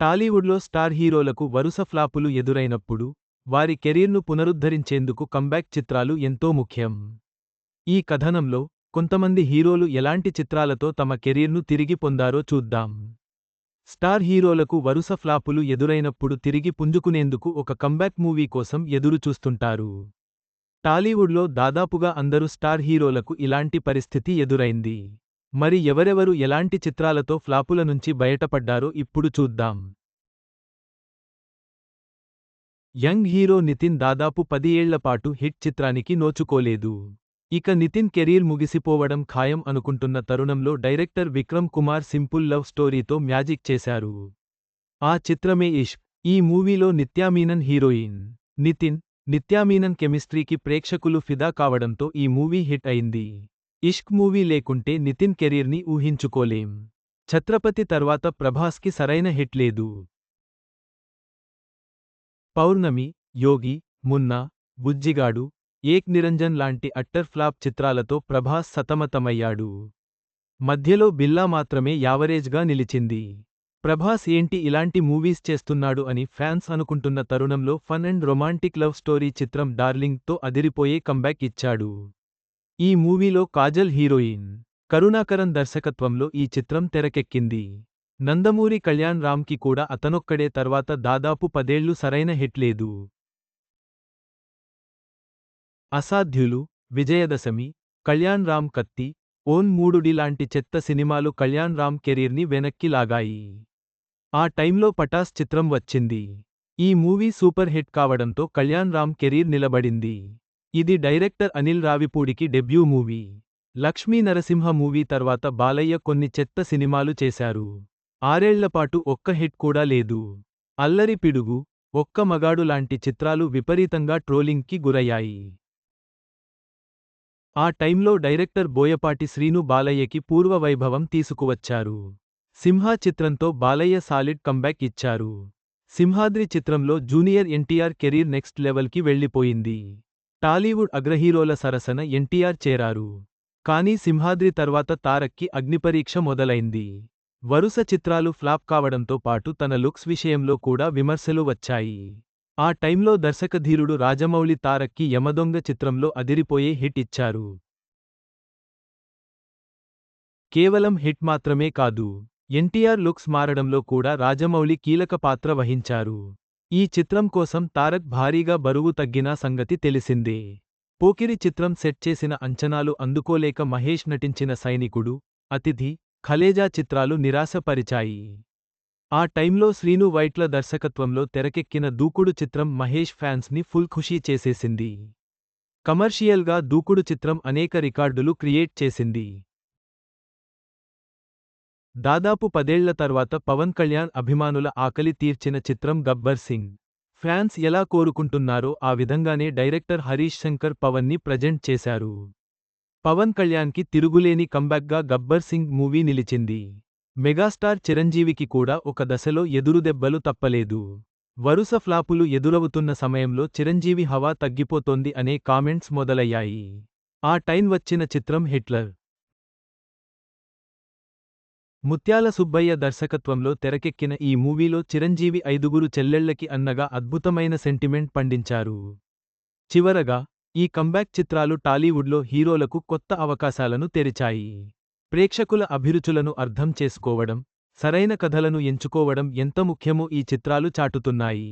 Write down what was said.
టాలీవుడ్లో స్టార్ హీరోలకు వరుస ఫ్లాపులు ఎదురైనప్పుడు వారి కెరీర్ను పునరుద్ధరించేందుకు కంబ్యాక్ చిత్రాలు ఎంతో ముఖ్యం. ఈ కథనంలో కొంతమంది హీరోలు ఎలాంటి చిత్రాలతో తమ కెరీర్ను తిరిగి పొందారో చూద్దాం. స్టార్ హీరోలకు వరుస ఫ్లాపులు ఎదురైనప్పుడు తిరిగి పుంజుకునేందుకు ఒక కంబ్యాక్ మూవీ కోసం ఎదురు చూస్తుంటారు. టాలీవుడ్లో దాదాపుగా అందరూ స్టార్ హీరోలకు ఇలాంటి పరిస్థితి ఎదురైంది. మరి ఎవరెవరు ఎలాంటి చిత్రాలతో ఫ్లాపుల నుంచి బయటపడ్డారో ఇప్పుడు చూద్దాం. యంగ్ హీరో నితిన్ దాదాపు పది ఏళ్ళపాటు హిట్ చిత్రానికి నోచుకోలేదు. ఇక నితిన్ కెరీర్ ముగిసిపోవడం ఖాయం అనుకుంటున్న తరుణంలో director Vikram Kumar simple love స్టోరీతో magic చేశారు. ఆ చిత్రమే ఇష్క్. ఈ మూవీలో నిత్యామీనన్ హీరోయిన్. నితిన్ నిత్యామీనన్ కెమిస్ట్రీకి ప్రేక్షకులు ఫిదా కావడంతో ఈ మూవీ హిట్ అయింది. ఇష్క్ మూవీ లేకుంటే నితిన్ కెరీర్ని ఊహించుకోలేం. ఛత్రపతి తర్వాత ప్రభాస్కి సరైన హిట్ లేదు. పౌర్ణమి యోగి మున్నా బుజ్జిగాడు ఏక్ నిరంజన్ లాంటి అట్టర్ ఫ్లాప్ చిత్రాలతో ప్రభాస్ సతమతమయ్యాడు. మధ్యలో బిల్లా మాత్రమే యావరేజ్గా నిలిచింది. ప్రభాస్ ఏంటి ఇలాంటి మూవీస్ చేస్తున్నాడు అని ఫ్యాన్స్ అనుకుంటున్న తరుణంలో fun and romantic love story చిత్రం డార్లింగ్తో అదిరిపోయే కంబ్యాక్ ఇచ్చాడు. ఈ మూవీలో కాజల్ హీరోయిన్ కరుణాకరన్ దర్శకత్వంలో ఈ చిత్రం తెరకెక్కింది. నందమూరి కళ్యాణ్ రామ్కి కూడా అతనొక్కడే తర్వాత దాదాపు పదేళ్ళు సరైన హిట్ లేదు. అసాధ్యులు విజయదశమి కళ్యాణ్ రామ్ కత్తి ఓన్ మూడుడి లాంటి చెత్త సినిమాలు కళ్యాణ్ రామ్ కెరీర్ని వెనక్కి లాగాయి. ఆ టైంలో పటాస్ చిత్రం వచ్చింది. ఈ మూవీ సూపర్ హిట్ కావడంతో కళ్యాణ్ రామ్ కెరీర్ నిలబడింది. ఇది director Anil రావిపూడికి debut movie. Lakshmi Narasimha movie తర్వాత బాలయ్య కొన్ని చెత్త సినిమాలు చేశారు. ఆరేళ్ళపాటు ఒక్క హిట్ కూడా లేదు. అల్లరి పిడుగు ఒక్క మగాడు లాంటి చిత్రాలు విపరీతంగా ట్రోలింగ్కి గురయ్యాయి. ఆ టైంలో డైరెక్టర్ బోయపాటి శ్రీను బాలయ్యకి పూర్వ వైభవం తీసుకువచ్చారు. సింహా చిత్రంతో బాలయ్య సాలిడ్ కంబ్యాక్ ఇచ్చారు. సింహాద్రి చిత్రంలో జూనియర్ ఎన్టీఆర్ కెరీర్ నెక్స్ట్ లెవెల్కి వెళ్ళిపోయింది టాలీవుడ్ అగ్రహీరోల సరసన ఎన్టీఆర్ చేరారు. కానీ సింహాద్రి తర్వాత తారక్కి అగ్నిపరీక్ష మొదలైంది. వరుస చిత్రాలు ఫ్లాప్ కావడంతో పాటు తన లుక్స్ విషయంలో కూడా విమర్శలు వచ్చాయి. ఆ టైంలో దర్శకధీరుడు రాజమౌళి తారక్కి యమదొంగ చిత్రంలో అదిరిపోయే హిట్ ఇచ్చారు. కేవలం హిట్ మాత్రమే కాదు ఎన్టీఆర్ లుక్స్ మారడంలో కూడా రాజమౌళి కీలక పాత్ర వహించారు. ఈ చిత్రం కోసం తారక్ భారీగా బరువు తగ్గిన సంగతి తెలిసిందే. పోకిరి చిత్రం సెట్ చేసిన అంచనాలు అందుకోలేక మహేష్ నటించిన సైనికుడు అతిథి ఖలేజా చిత్రాలు నిరాశపరిచాయి. ఆ టైంలో శ్రీను వైట్ల దర్శకత్వంలో తెరకెక్కిన దూకుడు చిత్రం మహేష్ ఫ్యాన్స్ని ఫుల్ ఖుషీ చేసేసింది. కమర్షియల్గా దూకుడు చిత్రం అనేక రికార్డులు క్రియేట్ చేసింది. దాదాపు పదేళ్ళ తర్వాత పవన్ కళ్యాణ్ అభిమానుల ఆకలి తీర్చిన చిత్రం గబ్బర్ సింగ్. ఫ్యాన్స్ ఎలా కోరుకుంటున్నారో ఆ విధంగానే డైరెక్టర్ హరీష్ శంకర్ పవన్ని ప్రజెంట్ చేశారు. పవన్ కళ్యాణ్కి తిరుగులేని కంబ్యాక్గా గబ్బర్ సింగ్ మూవీ నిలిచింది. మెగాస్టార్ చిరంజీవికి కూడా ఒక దశలో ఎదురుదెబ్బలు తప్పలేదు. వరుస ఫ్లాపులు ఎదురవుతున్న సమయంలో చిరంజీవి హవా తగ్గిపోతోంది అనే కామెంట్స్ మొదలయ్యాయి. ఆ టైం వచ్చిన చిత్రం హిట్లర్. ముత్యాల సుబ్బయ్య దర్శకత్వంలో తెరకెక్కిన ఈ మూవీలో చిరంజీవి ఐదుగురు చెల్లెళ్ళకి అన్నగా అద్భుతమైన సెంటిమెంట్ పండించారు. చివరగా ఈ కంబ్యాక్ చిత్రాలు టాలీవుడ్లో హీరోలకు కొత్త అవకాశాలను తెరిచాయి. ప్రేక్షకుల అభిరుచులను అర్థం చేసుకోవడం సరైన కథలను ఎంచుకోవడం ఎంత ముఖ్యమో ఈ చిత్రాలు చాటుతున్నాయి.